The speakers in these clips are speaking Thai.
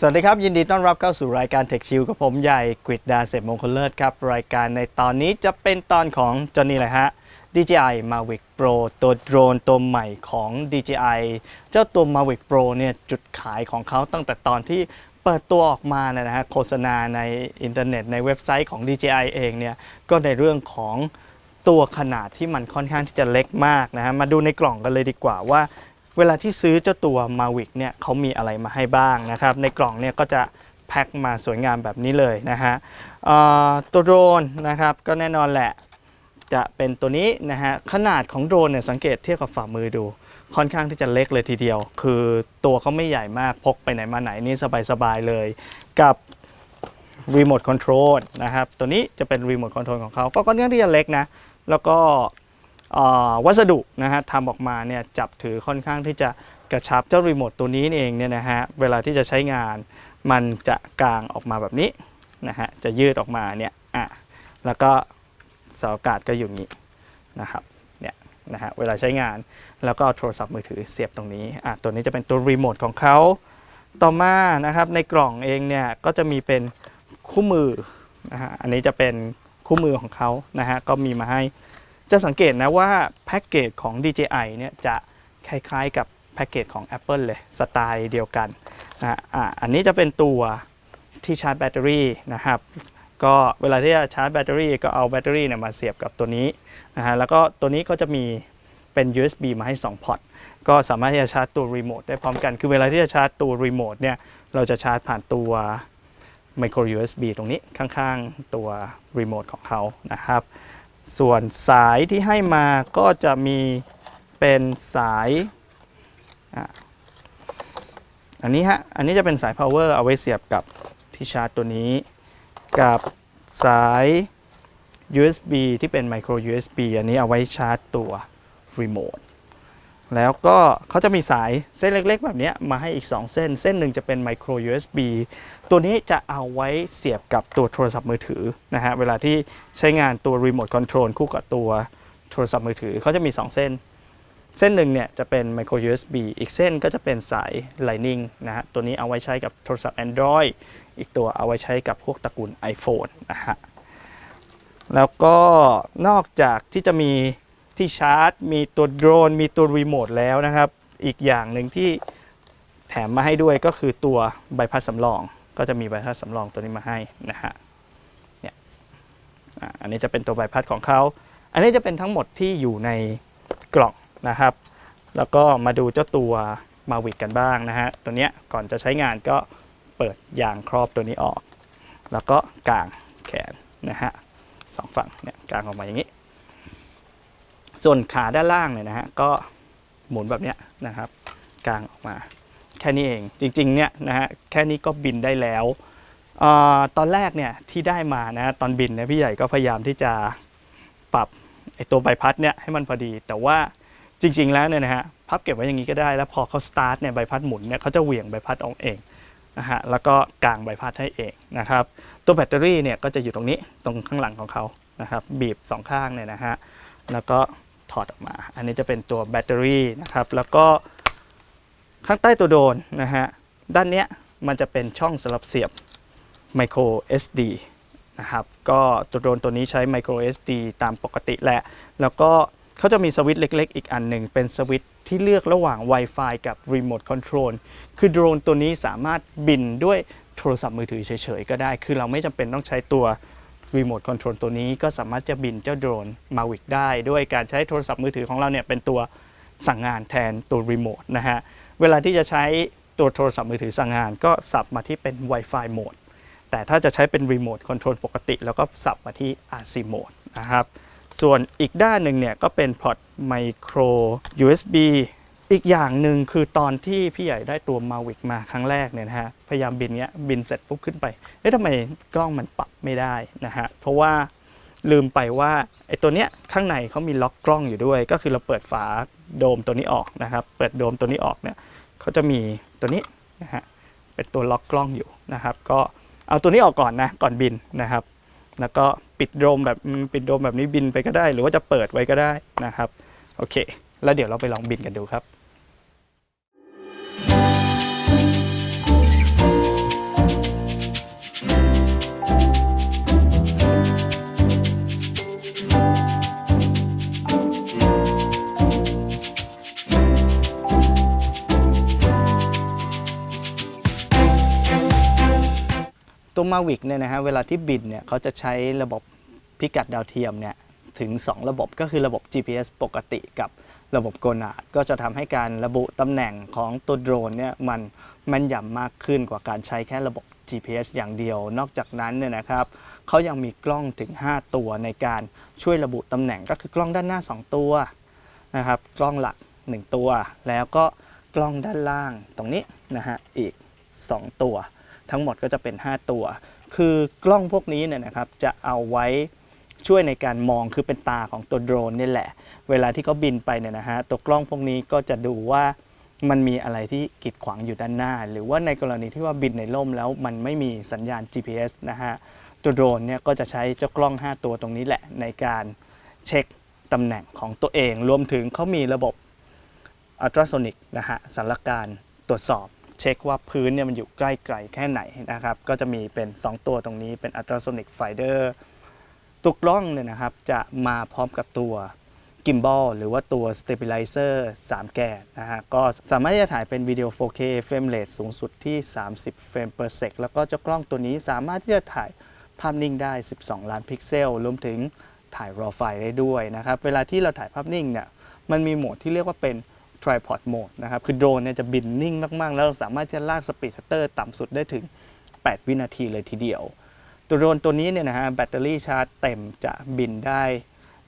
สวัสดีครับ ยินดีต้อนรับเข้าสู่รายการ Tech Chill กับผมใหญ่กริดดาเสพมงคลเลิศครับ รายการในตอนนี้จะเป็นตอนของจอนี่แหละฮะ DJI Mavic Pro ตัวโดรนตัวใหม่ของ DJI เจ้าตัว Mavic Pro เนี่ยจุดขายของเขาตั้งแต่ตอนที่เปิดตัวออกมานะฮะโฆษณาในอินเทอร์เน็ตในเว็บไซต์ของ DJI เองเนี่ยก็ในเรื่องของตัวขนาดที่มันค่อนข้างที่จะเล็กมากนะฮะมาดูในกล่องกันเลยดีกว่าว่า เวลาที่ซื้อเจ้าตัว Mavic เนี่ยเขามีอะไรมาให้บ้างนะครับ ในกล่องเนี่ยก็จะแพ็คมาสวยงามแบบนี้เลยนะฮะตัวโดรนนะครับก็แน่นอนแหละจะเป็นตัวนี้นะฮะขนาดของโดรนเนี่ยสังเกตเทียบกับฝ่ามือดู ค่อนข้างที่จะเล็กเลยทีเดียว คือตัวเขาไม่ใหญ่มากพกไปไหนมาไหนนี่สบายๆเลย กับรีโมทคอนโทรลนะครับตัวนี้จะเป็นรีโมทคอนโทรลของเขาก็ค่อนข้างที่จะเล็กนะ แล้วก็ วัสดุนะฮะทำออกมาเนี่ยจับถือค่อนข้างที่จะกระชับเจ้ารีโมทตัวนี้เองเนี่ยนะฮะเวลาที่จะใช้งานมันจะกางออกมาแบบนี้นะฮะจะยืดออกมาเนี่ยอะแล้วก็เสาอากาศก็อยู่นี้นะครับเนี่ยนะฮะเวลาใช้งานแล้วก็เอาโทรศัพท์มือถือเสียบตรงนี้อะตัวนี้จะเป็นตัวรีโมทของเขาต่อมานะครับในกล่องเองเนี่ยก็จะมีเป็นคู่มือนะฮะอันนี้จะเป็นคู่มือของเขานะฮะก็มีมาให้ จะสังเกตนะว่าแพ็กเกจของ DJI เนี่ยจะคล้ายๆกับแพ็กเกจของ Apple เลย สไตล์เดียวกันนะอะอันนี้จะเป็นตัวที่ชาร์จแบตเตอรี่นะครับ ก็เวลาที่จะชาร์จแบตเตอรี่ก็เอาแบตเตอรี่เนี่ยมาเสียบกับตัวนี้นะฮะแล้วก็ตัวนี้ก็จะมีเป็น USB มาให้ 2 พอร์ตก็สามารถที่จะชาร์จตัวรีโมทได้พร้อมกัน คือเวลาที่จะชาร์จตัวรีโมทเนี่ยเราจะชาร์จผ่านตัว micro USB ตรงนี้ข้างๆตัวรีโมทของเขานะครับ ส่วนสายที่ให้มาก็จะมีเป็นสายอันนี้ฮะ อันนี้จะเป็นสาย power เอาไว้เสียบกับที่ชาร์จตัวนี้ กับสาย USB ที่เป็น micro USB อันนี้เอาไว้ชาร์จตัวรีโมท แล้วก็เขาจะมีสายเส้นเล็กๆ แบบนี้มาให้อีก 2 เส้น เส้นหนึ่งจะเป็น micro USB ตัวนี้จะเอาไว้เสียบกับตัวโทรศัพท์มือถือนะฮะ เวลาที่ใช้งานตัว remote control คู่กับตัวโทรศัพท์มือถือเขาจะมี 2 เส้น เส้นหนึ่งเนี่ยจะเป็น micro USB อีกเส้นก็จะเป็นสาย Lightning นะฮะ ตัวนี้เอาไว้ใช้กับโทรศัพท์ Android อีกตัวเอาไว้ใช้กับพวกตระกูล iPhone นะฮะ แล้วก็นอกจากที่จะมี ที่ชาร์จ มีตัวโดรน มีตัวรีโมทแล้วนะครับ อีกอย่างหนึ่งที่แถมมาให้ด้วยก็คือตัวใบพัดสำรอง ก็จะมีใบพัดสำรองตัวนี้มาให้นะฮะเนี่ยอันนี้จะเป็นตัวใบพัดของเขา อันนี้จะเป็นทั้งหมดที่อยู่ในกล่องนะครับ แล้วก็มาดูเจ้าตัวมาวิกกันบ้างนะฮะ ตัวเนี้ยก่อนจะใช้งานก็เปิดยางครอบตัวนี้ออก แล้วก็กางแขนนะฮะสองฝั่งเนี่ยกางออกมาอย่างนี้ ส่วนขาด้านล่างเนี่ยนะฮะก็หมุนแบบเนี้ยนะครับกางออกมา แค่นี้เองจริงๆเนี่ยนะฮะแค่นี้ก็บินได้แล้วออตอนแรกเนี่ยที่ได้มานะตอนบินเนี่ยพี่ใหญ่ก็พยายามที่จะปรับไอตัวใบพัดเนี่ยให้มันพอดี แต่ว่าจริง ๆ แล้วเนี่ยนะฮะพับเก็บไว้อย่างนี้ก็ได้ แล้วพอเขาสตาร์ทเนี่ยใบพัดหมุนเนี่ยเขาจะเหวี่ยงใบพัดออกเองนะฮะแล้วก็กางใบพัดให้เองนะครับ ตัวแบตเตอรี่เนี่ยก็จะอยู่ตรงนี้ตรงข้างหลังของเขานะครับบีบสองข้างเนี่ยนะฮะแล้วก็ ถอดออกมา อันนี้จะเป็นตัวแบตเตอรี่นะครับ แล้วก็ข้างใต้ตัวโดรนนะฮะ ด้านเนี้ยมันจะเป็นช่องสำหรับเสียบ micro SD นะครับ ก็ตัวโดรนตัวนี้ใช้ micro SD ตามปกติแหละ แล้วก็เขาจะมีสวิตช์เล็ก ๆ อีกอันหนึ่งเป็นสวิตช์ที่เลือกระหว่าง Wi-Fi กับ Remote Control คือโดรนตัวนี้สามารถบินด้วยโทรศัพท์มือถือเฉยๆ ก็ได้ คือเราไม่จำเป็นต้องใช้ตัว Remote Control ตัวนี้ก็สามารถจะบินเจ้าโดรน Mavic ได้ด้วยการใช้โทรศัพท์มือถือของเราเนี่ยเป็นตัวสั่งงานแทนตัวรีโมทนะฮะ เวลาที่จะใช้ตัวโทรศัพท์มือถือสั่งงานก็สับมาที่เป็น Wi-Fi โหมด แต่ถ้าจะใช้เป็นรีโมทคอนโทรลปกติ แล้วก็สับมาที่ RC โหมดนะครับ ส่วนอีกด้านหนึ่งเนี่ยก็เป็นพอร์ต Micro USB อีกอย่างหนึ่งคือตอนที่พี่ใหญ่ได้ตัว Mavic มาครั้งแรกเนี่ยนะฮะพยายามบินเนี้ยบินเสร็จปุ๊บขึ้นไปเอ๊ะทำไมกล้องมันปรับไม่ได้นะฮะเพราะว่าลืมไปว่าไอ้ตัวเนี้ยข้างในเขามีล็อกกล้องอยู่ด้วย ก็คือเราเปิดฝาโดมตัวนี้ออกนะครับ เปิดโดมตัวนี้ออกเนี่ยเขาจะมีตัวนี้นะฮะเป็นตัวล็อกกล้องอยู่นะครับ ก็เอาตัวนี้ออกก่อนนะก่อนบินนะครับ แล้วก็ปิดโดมแบบปิดโดมแบบนี้บินไปก็ได้ หรือว่าจะเปิดไว้ก็ได้นะครับโอเค แล้วเดี๋ยวเราไปลองบินกันดูครับ ตัว Mavic เนี่ยนะฮะเวลาที่บินเนี่ยเขาจะใช้ระบบพิกัดดาวเทียมเนี่ยถึง 2 ระบบก็คือระบบ GPS ปกติกับระบบโกนาดก็จะทำให้การระบุตำแหน่งของตัวโดรนเนี่ยมันแม่นยำมากขึ้นกว่าการใช้แค่ระบบ GPS อย่างเดียว นอกจากนั้นเนี่ยนะครับเขายังมีกล้องถึง 5 ตัวในการช่วยระบุตำแหน่งก็คือกล้องด้านหน้า 2 ตัวนะครับกล้องหลัก 1 ตัว แล้วก็กล้องด้านล่างตรงนี้นะฮะอีก 2 ตัว ทั้งหมดก็จะเป็น 5 ตัว คือกล้องพวกนี้เนี่ยนะครับจะเอาไว้ช่วยในการมองคือเป็นตาของตัวโดรนนี่แหละ เวลาที่เขาบินไปเนี่ยนะฮะตัวกล้องพวกนี้ก็จะดูว่ามันมีอะไรที่กีดขวางอยู่ด้านหน้า หรือว่าในกรณีที่ว่าบินในร่มแล้วมันไม่มีสัญญาณ GPS นะฮะตัวโดรนเนี่ยก็จะใช้เจ้ากล้อง 5 ตัวตรงนี้แหละ ในการเช็คตำแหน่งของตัวเอง รวมถึงเขามีระบบอัลตราโซนิกนะฮะสารการตรวจสอบ เช็คว่าพื้นเนี่ยมันอยู่ใกล้ไกลแค่ไหนนะครับ ก็จะมีเป็น 2 ตัวตรงนี้เป็นอัลตราโซนิกไฟเดอร์ตัวกล้องเนี่ยนะครับจะมาพร้อมกับตัวกิมบอลหรือว่าตัว Stabilizer 3 แกนนะฮะก็สามารถที่จะถ่ายเป็นวิดีโอ 4K เฟรมเรทสูงสุดที่ 30 เฟรม per sec แล้วก็เจ้ากล้องตัวนี้สามารถที่จะถ่ายภาพนิ่งได้ 12 ล้านพิกเซล รวมถึงถ่าย RAW ไฟล์ได้ด้วยนะครับ เวลาที่เราถ่ายภาพนิ่งเนี่ย มันมีโหมดที่เรียกว่าเป็น tripod mode นะครับ คือโดรนเนี่ยจะบินนิ่งมาก ๆ แล้วเราสามารถจะลากสปีดชัตเตอร์ต่ำสุดได้ถึง 8 วินาทีเลยทีเดียว ตัวโดรนตัวนี้เนี่ยนะฮะแบตเตอรี่ชาร์จเต็มจะบินได้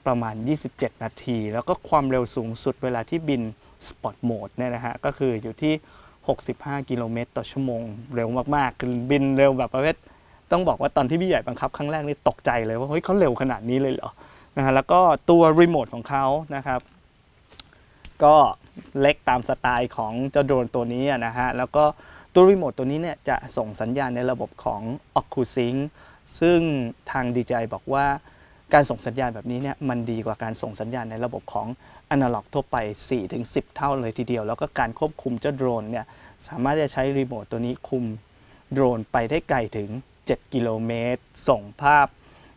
ประมาณ 27 นาที แล้วก็ความเร็วสูงสุดเวลาที่บิน Spot Mode เนี่ยนะฮะ ก็คืออยู่ที่ 65 กิโลเมตรต่อชั่วโมง เร็วมากๆ คือบินเร็วแบบประเภท ต้องบอกว่าตอนที่พี่ใหญ่บังคับครั้งแรกนี่ตกใจเลยว่าเฮ้ยเขาเร็วขนาดนี้เลยเหรอ นะฮะ แล้วก็ตัวรีโมทของเขานะครับ ก็เล็กตามสไตล์ของเจ้าโดรนตัวนี้นะฮะ แล้วก็ตัวรีโมทตัวนี้เนี่ยจะส่งสัญญาณในระบบของ OcuSync ซึ่งทาง DJI บอกว่าการส่งสัญญาณแบบนี้เนี่ยมันดีกว่าการส่งสัญญาณในระบบของอนาล็อกทั่วไป 4-10 เท่าเลยทีเดียว แล้วก็การควบคุมเจ้าโดรนเนี่ยสามารถจะใช้รีโมทตัวนี้คุมโดรนไปได้ไกลถึง 7 กิโลเมตร ส่งภาพ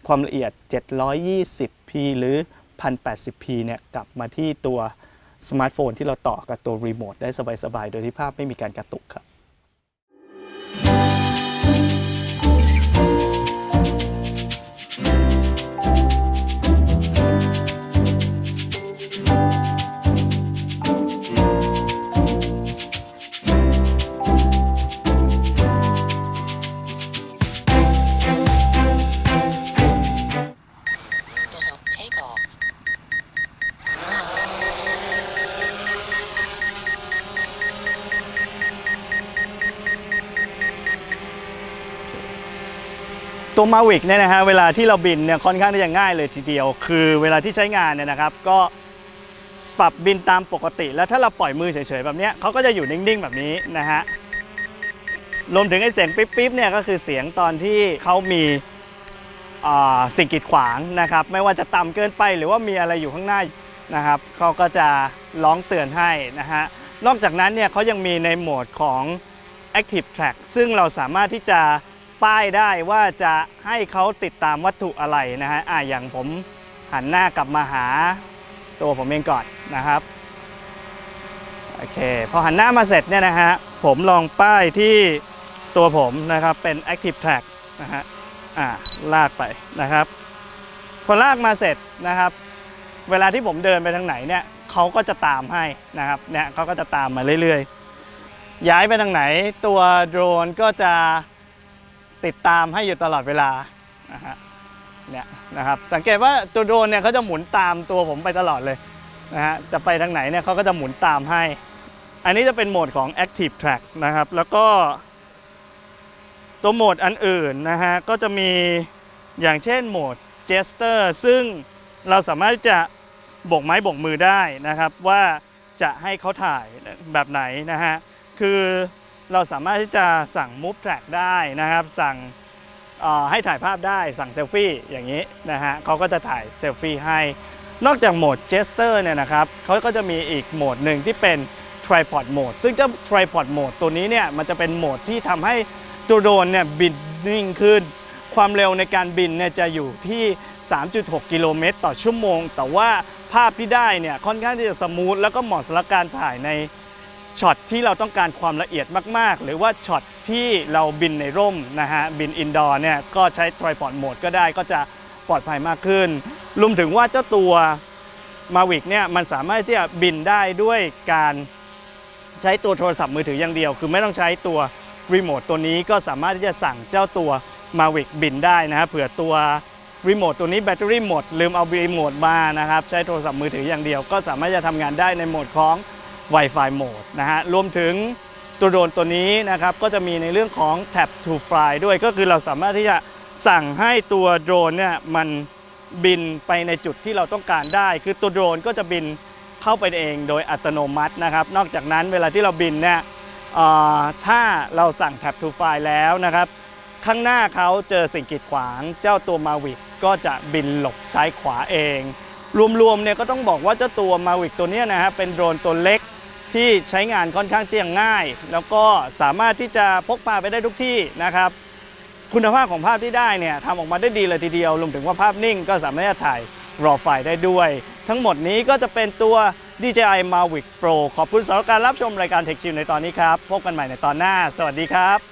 ความละเอียด 720p หรือ 1080p เนี่ยกลับมาที่ตัว สมาร์ทโฟนที่เราต่อกับตัวรีโมทได้สบายๆ โดยที่ภาพไม่มีการกระตุกครับ ตัว Mavic เนี่ยนะฮะเวลาที่เราบินเนี่ยค่อนข้างที่จะง่ายเลยทีเดียว คือเวลาที่ใช้งานเนี่ยนะครับก็ปรับบินตามปกติ แล้วถ้าเราปล่อยมือเฉยๆแบบเนี้ยเขาก็จะอยู่นิ่งๆแบบนี้นะฮะรวมถึงไอ้เสียงปิ๊บๆเนี่ยก็คือเสียงตอนที่เขามีสิ่งกีดขวางนะครับ ไม่ว่าจะต่ำเกินไปหรือว่ามีอะไรอยู่ข้างหน้านะครับเขาก็จะร้องเตือนให้นะฮะนอกจากนั้นเนี่ยเขายังมีในโหมดของ Active Track ซึ่งเราสามารถที่จะ ป้ายได้ว่าจะให้เขาติดตามวัตถุอะไรนะฮะอะอย่างผมหันหน้ากลับมาหาตัวผมเองก่อนนะครับโอเคพอหันหน้ามาเสร็จเนี่ยนะฮะผมลองป้ายที่ตัวผมนะครับเป็น Active Track นะฮะอ่าลากไปนะครับพอลากมาเสร็จนะครับ เวลาที่ผมเดินไปทางไหนเนี่ยเขาก็จะตามให้นะครับเนี่ยเขาก็จะตามมาเรื่อยๆ ย้ายไปทางไหนตัวโดรนก็จะ ติดตามให้อยู่ตลอดเวลานะฮะเนี่ยนะครับสังเกตว่าตัวโดรนเนี่ยเขาจะหมุนตามตัวผมไปตลอดเลยนะฮะจะไปทางไหนเนี่ยเขาก็จะหมุนตามให้ อันนี้จะเป็นโหมดของ Active Track นะครับ แล้วก็ ตัวโหมดอันอื่นนะฮะก็จะมีอย่างเช่นโหมด Gesture ซึ่งเราสามารถจะบกไม้บกมือได้นะครับว่าจะให้เขาถ่ายแบบไหนนะฮะคือ เราสามารถที่จะสั่ง Move Track ได้นะครับ สั่งให้ถ่ายภาพได้สั่งเซลฟี่อย่างนี้นะฮะเขาก็จะถ่ายเซลฟี่ให้ นอกจากโหมด Gesture เนี่ยนะครับเขาก็จะมีอีกโหมดหนึ่งที่เป็น Tripod Mode ซึ่งเจ้า Tripod Mode ตัวนี้เนี่ยมันจะเป็นโหมดที่ทำให้ตัวโดรนเนี่ยบินนิ่งขึ้น ความเร็วในการบินเนี่ยจะอยู่ที่ 3.6 กิโลเมตรต่อชั่วโมง แต่ว่าภาพที่ได้เนี่ยค่อนข้างที่จะสมูทแล้วก็เหมาะสำหรับการถ่ายใน ช็อตที่เราต้องการความละเอียดมาก ๆ หรือว่าช็อตที่เราบินในร่มนะฮะบินอินดอร์เนี่ยก็ใช้ tripod mode ก็ได้ก็จะปลอดภัยมากขึ้นรวมถึงว่าเจ้าตัว Mavic เนี่ยมันสามารถที่จะบินได้ด้วยการใช้ตัวโทรศัพท์มือถืออย่างเดียว คือไม่ต้องใช้ตัวรีโมทตัวนี้ก็สามารถที่จะสั่งเจ้าตัว Mavic บินได้นะฮะเผื่อตัวรีโมทตัวนี้แบตเตอรี่หมดลืมเอารีโมทมานะครับใช้โทรศัพท์มือถืออย่างเดียว ก็สามารถจะทำงานได้ในโหมดของ Wi-Fi โหมดนะฮะรวมถึงตัวโดรนตัวนี้นะครับก็จะมีในเรื่องของ Tap to Fly ด้วยก็คือเราสามารถที่จะสั่งให้ตัวโดรนเนี่ยมันบินไปในจุดที่เราต้องการได้ คือตัวโดรนก็จะบินเข้าไปเองโดยอัตโนมัตินะครับ นอกจากนั้นเวลาที่เราบินเนี่ยถ้าเราสั่ง Tap to Fly แล้วนะครับ ข้างหน้าเขาเจอสิ่งกีดขวาง เจ้าตัว Mavic ก็จะบินหลบซ้ายขวาเอง รวมๆเนี่ยก็ต้องบอกว่าเจ้าตัว Mavic ตัวนี้นะฮะเป็นโดรนตัวเล็กที่ใช้งานค่อนข้างเจียงง่าย แล้วก็สามารถที่จะพกพาไปได้ทุกที่นะครับ คุณภาพของภาพที่ได้เนี่ยทำออกมาได้ดีเลยทีเดียวรวมถึงว่าภาพนิ่งก็สามารถจะถ่ายรอไฟล์ได้ด้วย ทั้งหมดนี้ก็จะเป็นตัว DJI Mavic Pro ขอบคุณสำหรับการรับชมรายการ Tech Chill ในตอนนี้ครับ พบกันใหม่ในตอนหน้า สวัสดีครับ